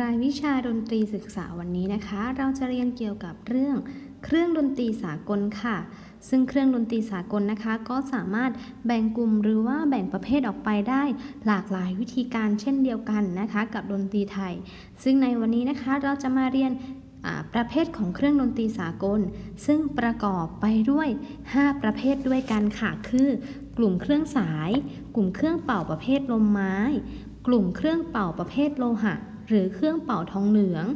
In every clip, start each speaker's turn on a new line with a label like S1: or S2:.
S1: รายวิชาดนตรีศึกษาวันนี้นะคะ เราจะเรียนเกี่ยวกับเรื่องเครื่องดนตรีสากลค่ะ ซึ่งเครื่องดนตรีสากลนะคะ ก็สามารถแบ่งกลุ่มหรือว่าแบ่งประเภทออกไปได้หลากหลายวิธีการเช่นเดียวกันนะคะ กับดนตรีไทย ซึ่งในวันนี้นะคะเราจะมาเรียนประเภทของเครื่องดนตรีสากล ซึ่งประกอบไปด้วย 5 ประเภทด้วยกันค่ะ คือ กลุ่มเครื่องสาย กลุ่มเครื่องเป่าประเภทลมไม้ กลุ่มเครื่องเป่าประเภทโลหะ หรือเครื่องเป่าทองเหลือง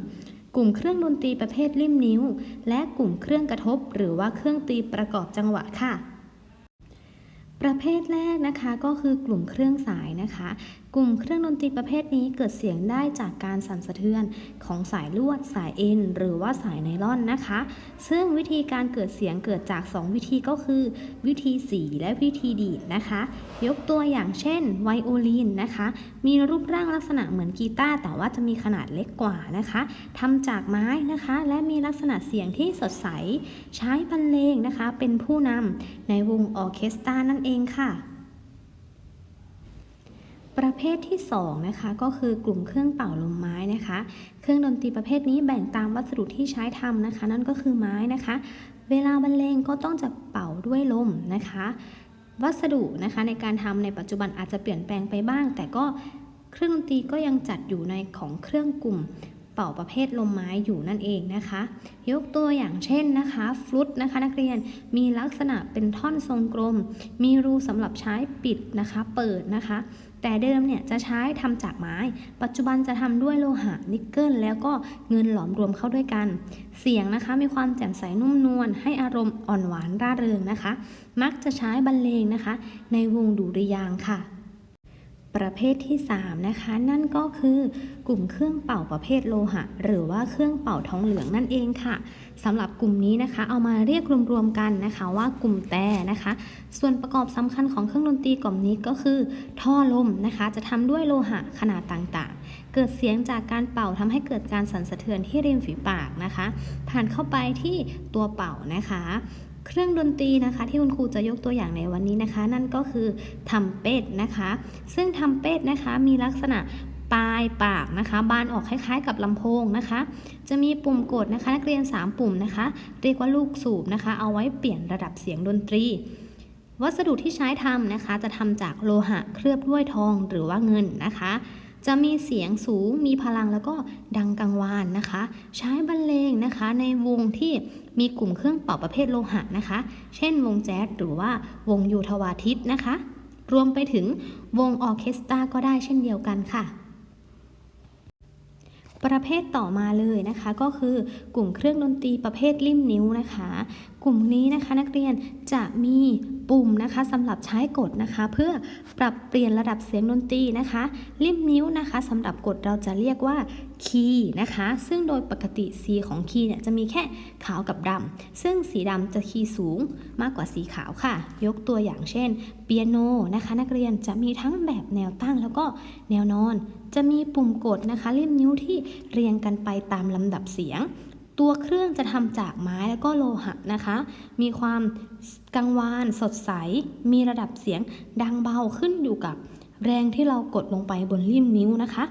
S1: กลุ่มเครื่องดนตรีประเภทริ่มนิ้ว และกลุ่มเครื่องกระทบ หรือว่าเครื่องตีประกอบจังหวะค่ะประเภทแรกนะคะก็คือกลุ่มเครื่องสายนะคะกลุ่มเครื่องดนตรีประเภทนี้เกิดเสียงได้จากการสั่นสะเทือนของสายลวด สายเอ็น หรือว่าสายไนล่อนนะคะ ซึ่งวิธีการเกิดเสียงเกิดจาก 2 วิธีก็คือ วิธีสีและวิธีดีดนะคะ ยกตัวอย่างเช่น ไวโอลินนะคะ มีรูปร่างลักษณะเหมือนกีตาร์แต่ว่าจะมีขนาดเล็กกว่านะคะทำจากไม้นะคะ และมีลักษณะเสียงที่สดใส ใช้บรรเลงนะคะ เป็นผู้นำในวงออเคสตรานั่นเองค่ะ ประเภทที่2นะคะก็คือกลุ่มเครื่องเป่าลมไม้นะคะ เครื่องดนตรีประเภทนี้แบ่งตามวัสดุที่ใช้ทำนะคะ นั่นก็คือไม้นะคะ เวลาบรรเลงก็ต้องจะเป่าด้วยลมนะคะ วัสดุนะคะในการทำในปัจจุบันอาจจะเปลี่ยนแปลงไปบ้าง แต่ก็เครื่องดนตรีก็ยังจัดอยู่ในของเครื่องกลุ่ม ป่าประเภทลมไม้อยู่นั่นเองนะคะ ยกตัวอย่างเช่นนะคะฟลุตนะคะนักเรียนมีลักษณะเป็นท่อนทรงกลม มีรูสำหรับใช้ปิดนะคะ เปิดนะคะ แต่เดิมเนี่ยจะใช้ทำจากไม้ ปัจจุบันจะทำด้วยโลหะนิกเกิลแล้วก็เงินหลอมรวมเข้าด้วยกัน เสียงนะคะมีความแจ่มใสนุ่มนวลให้อารมณ์อ่อนหวานร่าเริงนะคะ มักจะใช้บรรเลงนะคะ ในวงดุริยางค่ะ ประเภทที่ 3 นะคะ นั่นก็คือกลุ่มเครื่องเป่าประเภทโลหะ หรือว่าเครื่องเป่าทองเหลืองนั่นเองค่ะสำหรับกลุ่มนี้นะคะ เอามาเรียกรวมๆกันนะคะว่ากลุ่มแต่นะคะ ส่วนประกอบสำคัญของเครื่องดนตรีกล่อมนี้ก็คือ ท่อลมนะคะ จะทำด้วยโลหะขนาดต่างๆ เกิดเสียงจากการเป่าทำให้เกิดการสั่นสะเทือนที่ริมฝีปากนะคะ ผ่านเข้าไปที่ตัวเป่านะคะ เครื่องดนตรีนะคะที่คุณครูจะยกตัวอย่างในวันนี้นะคะ นั่นก็คือทำเป็ดนะคะ ซึ่งทำเป็ดนะคะมีลักษณะปลายปากนะคะ บานออกคล้ายๆ กับลำโพงนะคะ จะมีปุ่มกดนะคะ นักเรียน 3 ปุ่มนะคะ เรียกว่าลูกสูบนะคะ เอาไว้เปลี่ยนระดับเสียงดนตรี วัสดุที่ใช้ทำนะคะ จะทำจากโลหะเคลือบด้วยทองหรือว่าเงินนะคะ จะมีเสียงสูงมีพลังแล้วก็ดังกังวานนะคะ ใช้บรรเลงนะคะ ในวงที่มีกลุ่มเครื่องเป่าประเภทโลหะนะคะ เช่นวงแจ๊สหรือว่าวงโยธวาทิตนะคะ รวมไปถึงวงออเคสตราก็ได้เช่นเดียวกันค่ะประเภทต่อมาเลยนะคะ ก็คือกลุ่มเครื่องดนตรีประเภทริมนิ้วนะคะกลุ่มนี้นะคะนักเรียนจะมีปุ่มนะคะสำหรับใช้กดนะคะ เพื่อปรับเปลี่ยนระดับเสียงดนตรีนะคะริมนิ้วนะคะสำหรับกดเราจะเรียกว่าคีย์นะคะ ซึ่งโดยปกติสีของคีย์เนี่ยจะมีแค่ขาวกับดำซึ่งสีดำจะคีย์สูงมากกว่าสีขาวค่ะ ยกตัวอย่างเช่น เปียโนนะคะ นักเรียนจะมีทั้งแบบแนวตั้งแล้วก็แนวนอน จะมีปุ่มกดนะคะริมนิ้วที่เรียงกันไปตามลำดับเสียง ตัวเครื่องจะทำจากไม้แล้วก็โลหะนะคะ มีความกังวานสดใส มีระดับเสียงดังเบาขึ้นอยู่กับแรงที่เรากดลงไปบนริมนิ้วนะคะ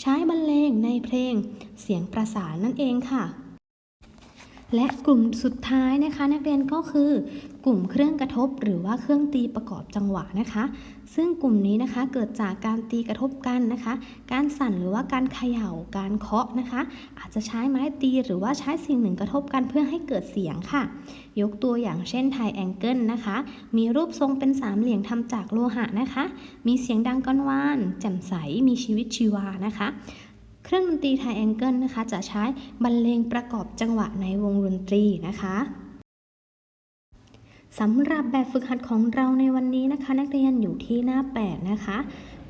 S1: ใช้บรรเลงในเพลงเสียงประสานนั่นเองค่ะ และกลุ่มสุดท้ายนะคะ นักเรียนก็คือกลุ่มเครื่องกระทบ หรือว่าเครื่องตีประกอบจังหวะนะคะ ซึ่งกลุ่มนี้นะคะเกิดจากการตีกระทบกันนะคะ การสั่นหรือว่าการเขย่าการเคาะนะคะ อาจจะใช้ไม้ตีหรือว่าใช้สิ่งหนึ่งกระทบกันเพื่อให้เกิดเสียงค่ะ ยกตัวอย่างเช่นไทแองเกิลนะคะ มีรูปทรงเป็นสามเหลี่ยมทำจากโลหะนะคะ มีเสียงดังก้อนวานแจ่มใสมีชีวิตชีวานะคะ เครื่องดนตรีไทแองเกิลนะคะ จะใช้บรรเลงประกอบจังหวะในวงดนตรีนะคะสำหรับแบบฝึกหัดของเราในวันนี้นะคะ นักเรียนอยู่ที่หน้า 8 นะคะ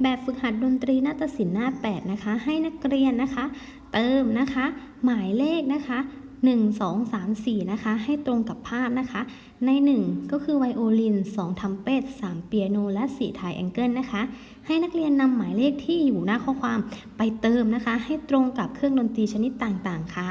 S1: แบบฝึกหัดดนตรีนาฏศิลป์หน้า 8 นะคะ ให้นักเรียนนะคะ เติมนะคะ หมายเลขนะคะ 1 2 3 4 นะคะ ให้ตรงกับภาพนะคะ ใน 1 ก็คือไวโอลิน 2 ทัมเป็ด3เปียโน และ4ไทแองเกิลนะคะ ให้นักเรียนนำหมายเลขที่อยู่หน้าข้อความไปเติมนะคะ ให้ตรงกับเครื่องดนตรีชนิดต่างๆ ค่ะ